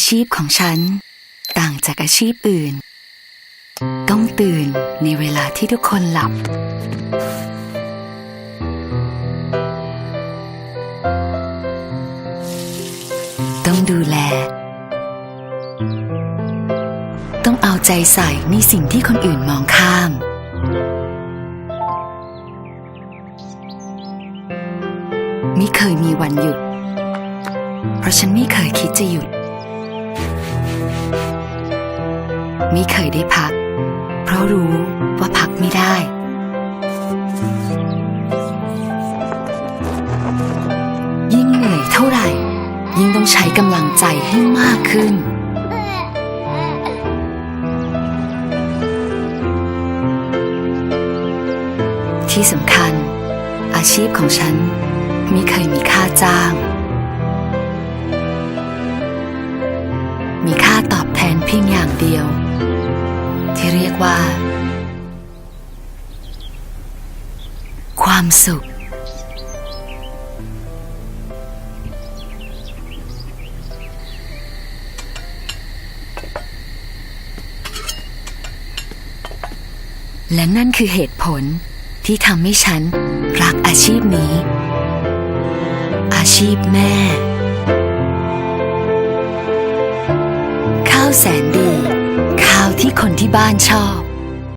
อาชีพของฉัน ต่างจากอาชีพอื่น ต้องตื่นในเวลาที่ทุกคนหลับ ต้องดูแล ต้องเอาใจใส่ในสิ่งที่คนอื่นมองข้ามไม่เคยมีวันหยุด เพราะฉันไม่เคยคิดจะหยุด ไม่เคยได้พัก เพราะรู้ว่าพักไม่ได้ ยิ่งเหนื่อยเท่าไหร่ ยิ่งต้องใช้กำลังใจให้มากขึ้น ที่สำคัญ อาชีพของฉันไม่เคยมีค่าจ้าง มีค่าตอบแทนเพียงอย่างเดียว ที่เรียกว่า ความสุข และนั่นคือเหตุผลที่ทำให้ฉันรักอาชีพนี้ อาชีพแม่ ข้าวแสนดี ที่คนที่บ้านชอบ